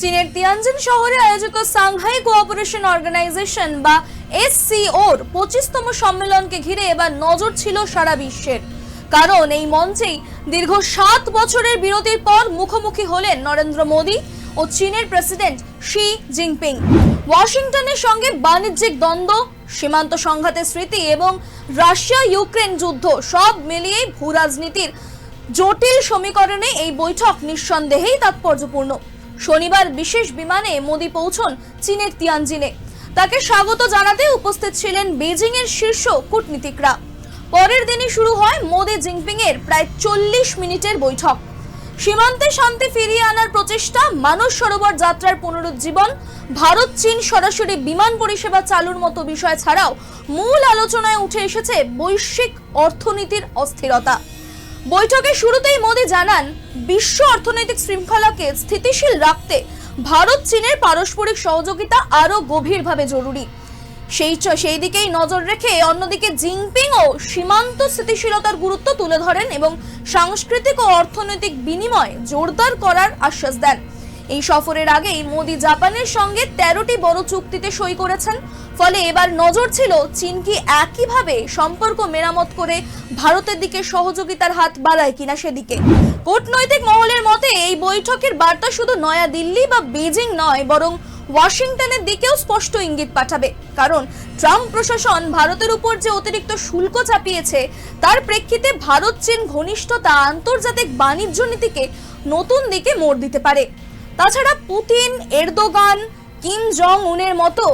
চীনের তিয়ানজিন শহরে আয়োজিত সাংহাই কোঅপারেশন অর্গানাইজেশন বা এসসিওর পঁচিশতম সম্মেলনকে ঘিরে এবার নজর ছিল সারা বিশ্বের। কারণ এই মঞ্চেই দীর্ঘ সাত বছরের বিরতির পর মুখোমুখি হলেন নরেন্দ্র মোদী ও চীনের প্রেসিডেন্ট শি জিনপিং। ওয়াশিংটনের সঙ্গে বাণিজ্যিক দ্বন্দ্ব, সীমান্ত সংঘাতের স্মৃতি এবং রাশিয়া ইউক্রেন যুদ্ধ সব মিলিয়ে ভূ রাজনীতির জটিল সমীকরণে এই বৈঠক নিঃসন্দেহেই তাৎপর্যপূর্ণ। শনিবার বিশেষ বিমানে মোদি পৌঁছন চীনের তিয়ানজিনে। তাকে স্বাগত জানাতে উপস্থিত ছিলেন বেজিং এর শীর্ষ কূটনীতিকরা। পরের দিনই শুরু হয় মোদি জিনপিং এর প্রায় চল্লিশ মিনিটের বৈঠক। সীমান্তে শান্তি ফিরিয়ে আনার প্রচেষ্টা মানস সরোবর যাত্রার পুনরুজ্জীবন, ভারত চীন সরাসরি বিমান পরিষেবা চালুর মতো বিষয় ছাড়াও মূল আলোচনায় উঠে এসেছে বৈশ্বিক অর্থনীতির অস্থিরতা। বৈঠকের শুরুতেই মোদি জানান, বিশ্ব অর্থনৈতিক শৃঙ্খলাকে স্থিতিশীল রাখতে ভারত চীনের পারস্পরিক সহযোগিতা আরও গভীরভাবে জরুরি। সেই সেই দিকেই নজর রেখে অন্যদিকে জিনপিং ও সীমান্ত স্থিতিশীলতার গুরুত্ব তুলে ধরেন এবং সাংস্কৃতিক ও অর্থনৈতিক বিনিময় জোরদার করার আশ্বাস দেন। এই সফরের আগেই মোদি জাপানের সঙ্গে তেরোটি বড় চুক্তিতে সই করেছেন। ফলে এবার নজর ছিল চীন কি একইভাবে সম্পর্ক মেরামত করে ভারতের দিকে সহযোগিতার হাত বাড়ায় কিনা সেদিকে। কূটনৈতিক মহলের মতে, এই বৈঠকের বার্তা শুধু নয়া দিল্লি বা বেজিং নয়, বরং ওয়াশিংটনের দিকেও স্পষ্ট ইঙ্গিত পাঠাবে। কারণ ট্রাম্প প্রশাসন ভারতের উপর যে অতিরিক্ত শুল্ক চাপিয়েছে, তার প্রেক্ষিতে ভারত চীন ঘনিষ্ঠতা আন্তর্জাতিক বাণিজ্য নীতিকে নতুন দিকে মোড় দিতে পারে। তাছাড়া পুতিন, এরদোগান, কিম জং উনের মতো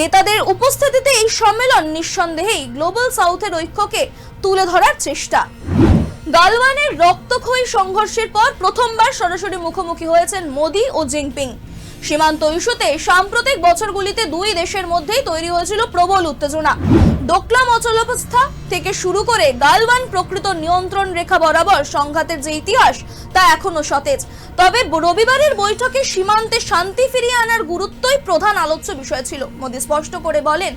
নেতাদের উপস্থিতিতে এই সম্মেলন নিঃসন্দেহেই গ্লোবাল সাউথের ঐক্যকে তুলে ধরার চেষ্টা। গালওয়ানের রক্তক্ষয়ী সংঘর্ষের পর প্রথমবার সরাসরি মুখোমুখি হয়েছেন মোদি ও জিনপিং। সীমান্ত ইস্যুতে সাম্প্রতিক বছরগুলিতে দুই দেশের মধ্যেই তৈরি হয়েছিল প্রবল উত্তেজনা। ডোকলাম অচলাবস্থা থেকে শুরু করে গালওয়ান প্রকৃত নিয়ন্ত্রণ রেখা বরাবর সংঘাতের যে ইতিহাস, তা এখনও সতেজ। তবে রবিবারের বৈঠকে সীমান্তে শান্তি ফিরিয়ে আনার গুরুত্বই প্রধান আলোচ্য বিষয় ছিল। মোদী স্পষ্ট করে বলেন,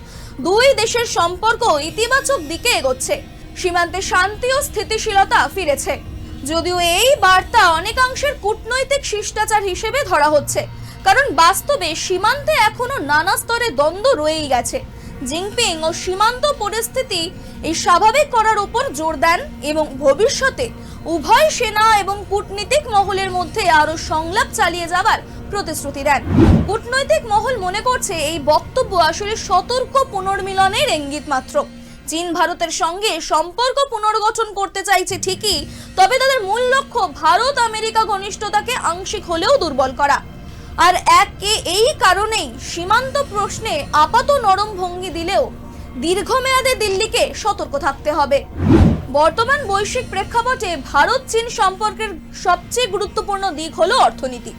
দুই দেশের সম্পর্ক ইতিবাচক দিকে এগোচ্ছে। সীমান্তে শান্তি ও স্থিতিশীলতা ফিরেছে। যদিও এই বার্তা অনেকাংশের কূটনৈতিক শিষ্টাচার হিসেবে ধরা হচ্ছে। কারণ বাস্তবে সীমান্তে এখনও নানা স্তরে দ্বন্দ্ব রয়েই গেছে। জিনপিং ও সীমান্ত পরিস্থিতি এই স্বাভাবিক করার উপর জোর দেন এবং ভবিষ্যতে উভয় সেনা এবং কূটনীতিক মহলের মধ্যে আরও সংলাপ চালিয়ে যাবার প্রতিশ্রুতি দেন। কূটনৈতিক মহল মনে করছে এই বক্তব্য আসলে সতর্ক পুনর্মিলনের ইঙ্গিত মাত্র। চীন ভারতের সঙ্গে সম্পর্ক পুনর্গঠন করতে চাইছে ঠিকই, তবে তাদের মূল লক্ষ্য ভারত আমেরিকা ঘনিষ্ঠতাকে আংশিক হলেও দুর্বল করা। আর একে এই কারণেই সীমান্ত প্রশ্নে আপাত নরম ভঙ্গি দিলেও দীর্ঘমেয়াদে দিল্লিকে সতর্ক থাকতে হবে। বর্তমান বৈশ্বিক প্রেক্ষাপটে ভারত চীন সম্পর্কের সবচেয়ে গুরুত্বপূর্ণ দিক হলো অর্থনীতি।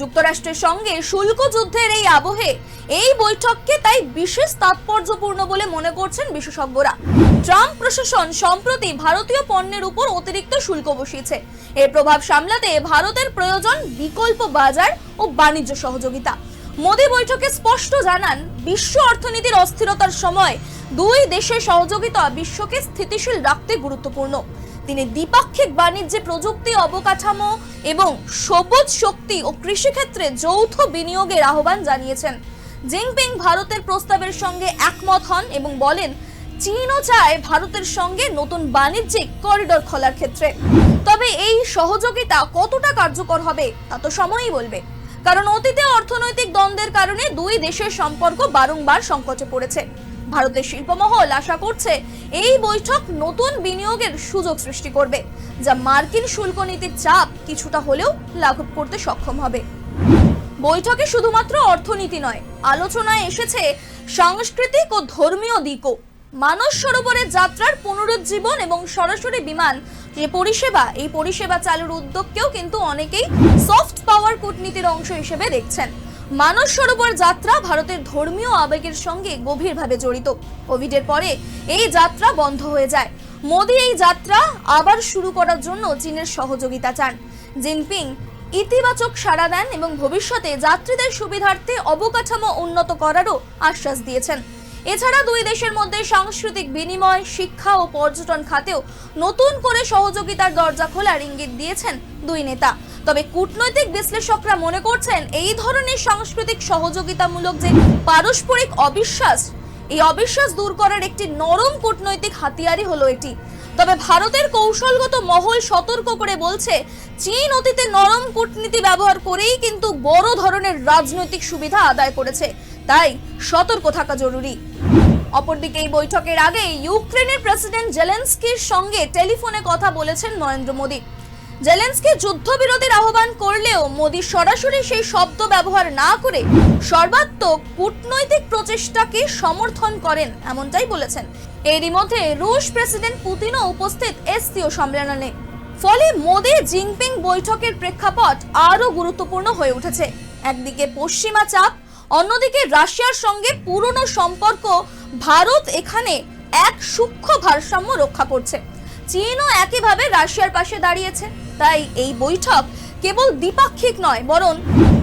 যুক্তরাষ্ট্রের সঙ্গে শুল্ক যুদ্ধের এই আবহে এই বৈঠককে তাই বিশেষ তাৎপর্যপূর্ণ বলে মনে করছেন বিশেষজ্ঞরা। ট্রাম্প প্রশাসন সম্প্রতি ভারতীয় পণ্যের উপর অতিরিক্ত শুল্ক বসিয়েছে। এর প্রভাব সামলাতে ভারতের প্রয়োজন বিকল্প বাজার ও বাণিজ্য সহযোগিতা। মোদী বৈঠকে স্পষ্ট জানান, বিশ্ব অর্থনীতির অস্থিরতার সময় দুই দেশের সহযোগিতা বিশ্বকে স্থিতিশীল রাখতে গুরুত্বপূর্ণ। তিনি দ্বিপাক্ষিক বাণিজ্যে প্রযুক্তি অবকাঠামো এবং সবুজ শক্তি ও কৃষিক্ষেত্রে যৌথ বিনিয়োগের আহ্বান জানিয়েছেন। জিনপিং ভারতের প্রস্তাবের সঙ্গে একমত হন এবং বলেন, চীনও চায় ভারতের সঙ্গে নতুন বাণিজ্যিক করিডোর খোলার ক্ষেত্রে। তবে এই সহযোগিতা কতটা কার্যকর হবে, তা তো সময়ই বলবে। কারণ অতীতে অর্থনৈতিক দ্বন্দ্বের কারণে দুই দেশের সম্পর্ক বারংবার সংকটে পড়েছে। ভারতের শিল্পমহল আশা করছে এই বৈঠক নতুন বিনিয়োগের সুযোগ সৃষ্টি করবে, যা মার্কিন শুল্ক নীতির চাপ কিছুটা হলেও লাঘব করতে সক্ষম হবে। বৈঠকে শুধুমাত্র অর্থনীতি নয়, আলোচনায় এসেছে সাংস্কৃতিক ও ধর্মীয় দিকও। মানস সরোবরের যাত্রার পুনরুজ্জীবন এবং সরাসরি বিমান যে পরিষেবা, এই পরিষেবা চালুর উদ্যোগকেও কিন্তু অনেকেই সফট পাওয়ার কূটনীতির অংশ হিসেবে দেখছেন। মানস সরোবর যাত্রা ভারতের ধর্মীয় আবেগের সঙ্গে গভীরভাবে জড়িত। কোভিডের পরে এই যাত্রা বন্ধ হয়ে যায়। মোদী এই যাত্রা আবার শুরু করার জন্য চীনের সহযোগিতা চান। জিনপিং ইতিবাচক সাড়া দেন এবং ভবিষ্যতে যাত্রীদের সুবিধার্থে অবকাঠামো উন্নত করারও আশ্বাস দিয়েছেন। এছাড়া দুই দেশের মধ্যে সাংস্কৃতিক বিনিময়, শিক্ষা ও পর্যটন খাতেও নতুন করে সহযোগিতার দরজা খোলার ইঙ্গিত দিয়েছেন দুই নেতা। তবে কূটনৈতিক বিশ্লেষকরা মনে করছেন, এই ধরনের সাংস্কৃতিক সহযোগিতামূলক যে পারস্পরিক অবিশ্বাস, এই অবিশ্বাস দূর করার একটি নরম কূটনৈতিক হাতিয়ারই হলো এটি। তবে ভারতের কৌশলগত মহল সতর্ক করে বলছে, চীন অতীতে নরম কূটনীতি ব্যবহার করেই কিন্তু বড় ধরনের রাজনৈতিক সুবিধা আদায় করেছে। তাই সতর্ক থাকা জরুরি। অপরদিকে এই বৈঠকের আগে ইউক্রেনের প্রেসিডেন্ট জেলেন্সকির সঙ্গে টেলিফোনে কথা বলেছেন নরেন্দ্র মোদী। জেলেন্সকি যুদ্ধবিরতির আহ্বান করলেও মোদী সরাসরি সেই শব্দ ব্যবহার না করে সর্বাত্মক কূটনৈতিক প্রচেষ্টাকে সমর্থন করেন, এমনটাই বলেছেন। এরই মধ্যে রুশ প্রেসিডেন্ট পুতিনও উপস্থিত এসসিও সম্মেলনে। ফলে মোদী জিনপিং বৈঠকের প্রেক্ষাপট আরও গুরুত্বপূর্ণ হয়ে উঠেছে। একদিকে পশ্চিমা চাপ অন্যদিকে রাশিয়ার সঙ্গে পুরনো সম্পর্ক ভারত এখানে এক সূক্ষ্ম ভারসাম্য রক্ষা করছে। চীনও একইভাবে রাশিয়ার পাশে দাঁড়িয়েছে। তাই এই বৈঠক কেবল দ্বিপাক্ষিক নয়, বরং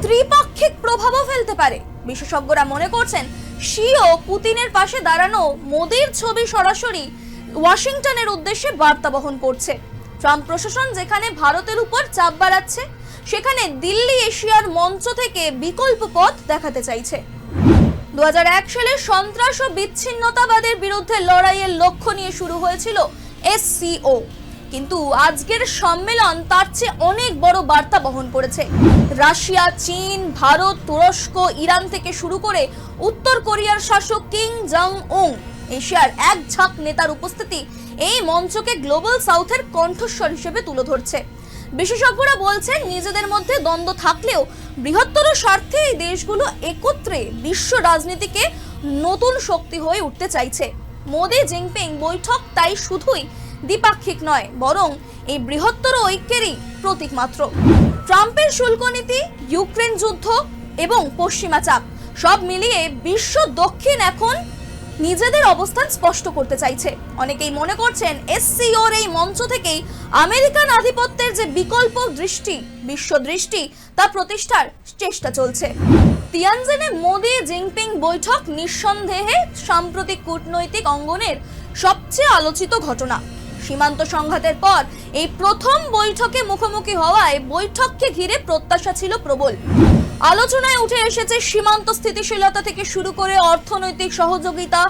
ত্রিপাক্ষিক প্রভাবও ফেলতে পারে। বিশেষজ্ঞরা মনে করছেন, শিও পুতিনের পাশে দাঁড়ানো মোদির ছবি সরাসরি ওয়াশিংটনের উদ্দেশ্যে বার্তা বহন করছে। ট্রাম্প প্রশাসন যেখানে ভারতের উপর চাপ বাড়াচ্ছে সেখানে দিল্লি এশিয়ার মঞ্চ থেকে বিকল্প পথ দেখাতে চাইছে। দু হাজার এক সালে সন্ত্রাস ও বিচ্ছিন্নতাবাদের বিরুদ্ধে লড়াইয়ের লক্ষ্য নিয়ে শুরু হয়েছিল এসসিও কিন্তু আজকের সম্মেলন তার চেয়ে অনেক বড় বার্তা বহন করেছে। রাশিয়া, চীন, ভারত, তুরস্ক, ইরান থেকে শুরু করে উত্তর কোরিয়ার শাসক কিং জং উং এশিয়ার এক ঝাঁক নেতার উপস্থিতি এই মঞ্চকে গ্লোবাল সাউথের কণ্ঠস্বর হিসেবে তুলে ধরছে। বিশেষজ্ঞরা বলছেন, নিজেদের মধ্যে দ্বন্দ্ব থাকলেও বৃহত্তর স্বার্থে এই দেশগুলো একত্রে বিশ্ব রাজনীতিকে নতুন শক্তি হয়ে উঠতে চাইছে। মোদি জিনপিং বৈঠক তাই শুধুই দ্বিপাক্ষিক নয়, বরং এই বৃহত্তর ঐক্যেরই প্রতীক মাত্র। ট্রাম্পের শুল্ক নীতি, ইউক্রেন যুদ্ধ এবং পশ্চিমা চাপ সব মিলিয়ে বিশ্ব দক্ষিণ এখন নিজেদের অবস্থান স্পষ্ট করতে চাইছে। অনেকেই মনে করছেন এসসিওর এই মঞ্চ থেকেই আমেরিকান আধিপত্যের যে বিকল্প দৃষ্টি, বিশ্ব দৃষ্টি, তা প্রতিষ্ঠার চেষ্টা চলছে। তিয়ানজেনে মোদি জিনপিং বৈঠক নিঃসন্দেহে সাম্প্রতিক কূটনৈতিক অঙ্গনের সবচেয়ে আলোচিত ঘটনা। সীমান্ত সংঘাতের পর এই প্রথম বৈঠকে মুখোমুখি হওয়ায় বৈঠককে ঘিরে প্রত্যাশা ছিল প্রবল। আলোচনায় উঠে এসেছে সীমান্ত স্থিতিশীলতা থেকে শুরু করে অর্থনৈতিক সহযোগিতা,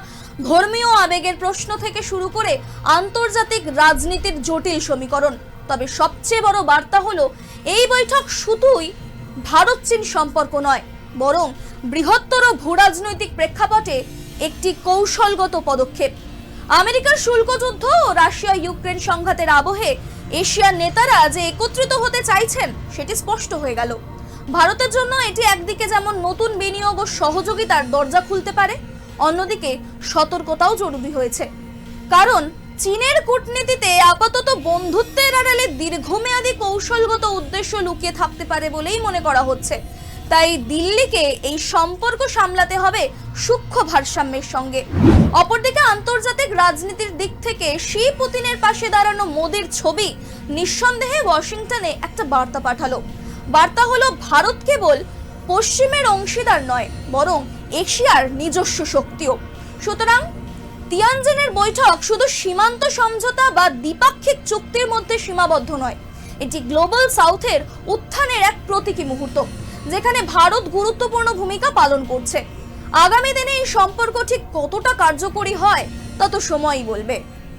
ধর্মীয় আবেগের প্রশ্ন থেকে শুরু করে আন্তর্জাতিক রাজনীতির জটিল সমীকরণ। তবে সবচেয়ে বড় বার্তা হলো, এই বৈঠক শুধুই ভারত চীন সম্পর্ক নয়, বরং বৃহত্তর ভূরাজনৈতিক প্রেক্ষাপটে একটি কৌশলগত পদক্ষেপ। আমেরিকার শুল্ক যুদ্ধ ও রাশিয়া ইউক্রেন সংঘাতের আবহে এশিয়ার নেতারা যে একত্রিত হতে চাইছেন, সেটি স্পষ্ট হয়ে গেল। ভারতের জন্য এটি একদিকে যেমন নতুন বিনিয়োগ ও সহযোগিতার দরজা খুলতে পারে, অন্যদিকে সতর্কতাও জরুরি হয়েছে। কারণ চীনের কূটনীতিতে আপাতত বন্ধুত্বের আড়ালে দীর্ঘমেয়াদী কৌশলগত উদ্দেশ্য লুকিয়ে থাকতে পারে বলেই মনে করা হচ্ছে। তাই দিল্লিকে এই সম্পর্ক সামলাতে হবে সূক্ষ্ম ভারসাম্যের সঙ্গে। অপরদিকে আন্তর্জাতিক রাজনীতির দিক থেকে শি পুতিনের পাশে দাঁড়ানো মোদির ছবি নিঃসন্দেহে ওয়াশিংটনে একটা বার্তা পাঠালো। বার্তা হলো ভারত কেবল পশ্চিমের অংশীদার নয়, বরং এশিয়ার নিজস্ব শক্তিও। সুতরাং তিয়ানজিনের বৈঠক শুধু সীমান্ত সমঝোতা বা দ্বিপাক্ষিক চুক্তির মধ্যে সীমাবদ্ধ নয়, এটি গ্লোবাল সাউথের উত্থানের এক প্রতীকী মুহূর্ত, যেখানে ভারত গুরুত্বপূর্ণ ভূমিকা পালন করছে। আগামী দিনে এই সম্পর্ক ঠিক কতটা কার্যকরী হয় তা তো সময়ই বলবে।